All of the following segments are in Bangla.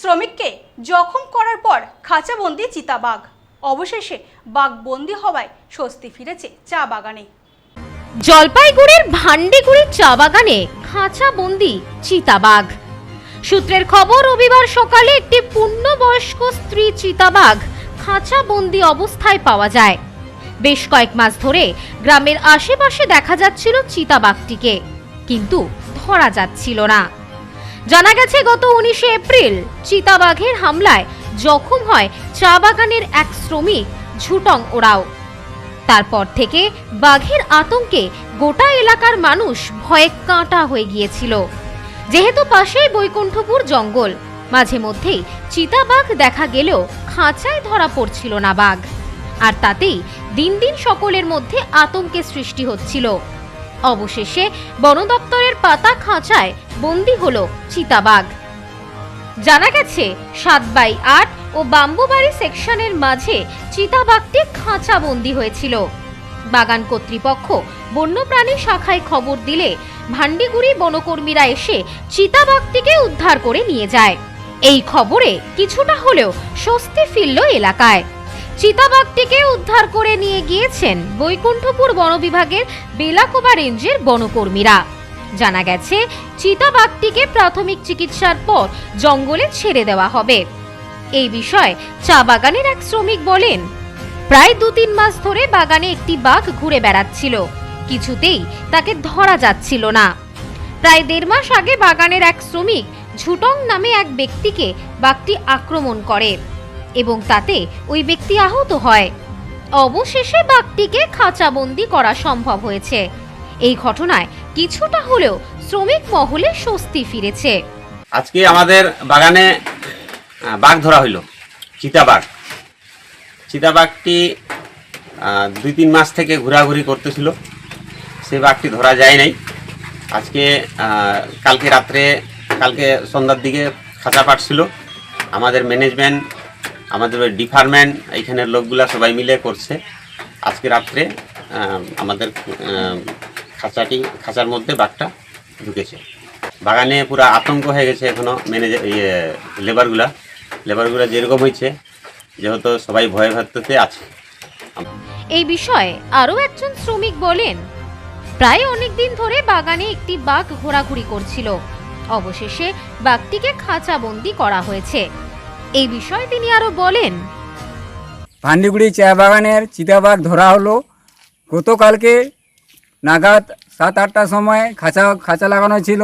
শ্রমিককে জখম করার পর খাঁচাবন্দি চিতাবাঘ। অবশেষে বাঘ বন্দি হওয়ায় স্বস্তি ফিরেছে চা বাগানে। জলপাইগুড়ির ভান্ডিগুড়ির চা বাগানে খাঁচাবন্দি চিতাবাঘ। সূত্রের খবর, রবিবার সকালে একটি পূর্ণবয়স্ক স্ত্রী চিতাবাঘ খাঁচা বন্দি অবস্থায় পাওয়া যায়। বেশ কয়েক মাস ধরে গ্রামের আশেপাশে দেখা যাচ্ছিল চিতাবাঘটিকে, কিন্তু ধরা যাচ্ছিল না। জানা গেছে, গত উনিশে এপ্রিল চিতাবাঘের হামলায় জখম হয় চা বাগানের এক শ্রমিক, ঝুটং ওরাও। তারপর থেকে বাঘের আতঙ্কে গোটা এলাকার মানুষ ভয়ে কাঁটা হয়ে গিয়েছিল। যেহেতু পাশেই বৈকুণ্ঠপুর জঙ্গল, মাঝে মধ্যেই চিতাবাঘ দেখা গেলেও খাঁচায় ধরা পড়ছিল না বাঘ। আর তাতেই দিন দিন সকলের মধ্যে আতঙ্কের সৃষ্টি হচ্ছিল। অবশেষে বন দপ্তরের পাতা খাঁচায় বন্দি হলো চিতাবাঘ। জানা গেছে, সাত বাই আট ও বাম্বুবাড়ি সেকশনের মাঝে চিতাবাঘটি খাঁচা বন্দি হয়েছিল। বাগান কর্তৃপক্ষ বন্যপ্রাণী শাখায় খবর দিলে ভান্ডিগুড়ি বনকর্মীরা এসে চিতাবাঘটিকে উদ্ধার করে নিয়ে যায়। এই খবরে কিছুটা হলেও স্বস্তি ফিরল এলাকায়। চিতাবাঘটিকে উদ্ধার করে নিয়ে গিয়েছেন বৈকুণ্ঠপুর বন বিভাগের বেলাকোবা রেঞ্জের বনকর্মীরা। জানা গেছে, চিতাবাঘটিকে প্রাথমিক চিকিৎসার পর জঙ্গলে ছেড়ে দেওয়া হবে। এই বিষয়ে চা বাগানের এক শ্রমিক বলেন, প্রায় দু তিন মাস ধরে বাগানে একটি বাঘ ঘুরে বেড়াচ্ছিল। কিছুতেই তাকে ধরা যাচ্ছিল না। প্রায় দেড় মাস আগে বাগানের এক শ্রমিক ঝুটং নামে এক ব্যক্তিকে বাঘটি আক্রমণ করে। এবং তাতে ওই ব্যক্তি আহত হয়। অবশেষে বাঘটিকে খাঁচাবন্দি করা সম্ভব হয়েছে। এই ঘটনায় কিছুটা হলেও শ্রমিক মহলে স্বস্তি ফিরেছে। আজকে আমাদের বাগানে বাঘ ধরা হইল চিতাবাঘ চিতাবাঘটি দুই তিন মাস থেকে ঘোরাঘুরি করতেছিল। সেই বাঘটি ধরা যায় নাই। আজকে কালকে রাত্রে, কালকে সন্ধ্যার দিকে খাঁচা পাঠছিল আমাদের ম্যানেজমেন্ট আমাদের ওই ডিপার্টমেন্ট, এইখানের লোকগুলা সবাই মিলে করছে। আজকে রাত্রে আমাদের খাঁচাটি খাঁচার মধ্যে বাঘটা ঢুকেছে। বাগানে পুরো আতঙ্ক হয়ে গেছে এখনও ম্যানেজার ইয়ে লেবারগুলা। লেবারগুলা যেরকম হয়েছে, যেহেতু সবাই ভয়ে ভাবতে আছে। এই বিষয়ে আরও একজন শ্রমিক বলেন, প্রায় অনেক দিন ধরে বাগানে একটি বাঘ ঘোরাঘুরি করছিল। অবশেষে বাঘটিকে খাঁচাবন্দি করা হয়েছে। এই বিষয়ে তিনি আরও বলেন। ভান্ডিগুড়ি চা বাগানের চিতাবাঘ ধরা হলো। গতকালকে নাগাদ সাত, আটটার সময় খাঁচা খাঁচা লাগানো ছিল।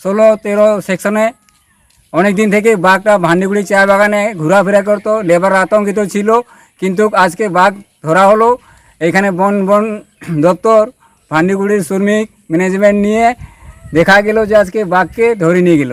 ষোলো, তেরো সেকশনে অনেক দিন থেকে বাঘটা ভান্ডিগুড়ি চা বাগানে ঘোরাফেরা করতো, লেবার আতঙ্কিত ছিল। কিন্তু আজকে বাঘ ধরা হলো। এখানে বন বন দপ্তর ভান্ডিগুড়ির শ্রমিক ম্যানেজমেন্ট নিয়ে দেখা গেল যে আজকে বাঘকে ধরে নিয়ে গেল।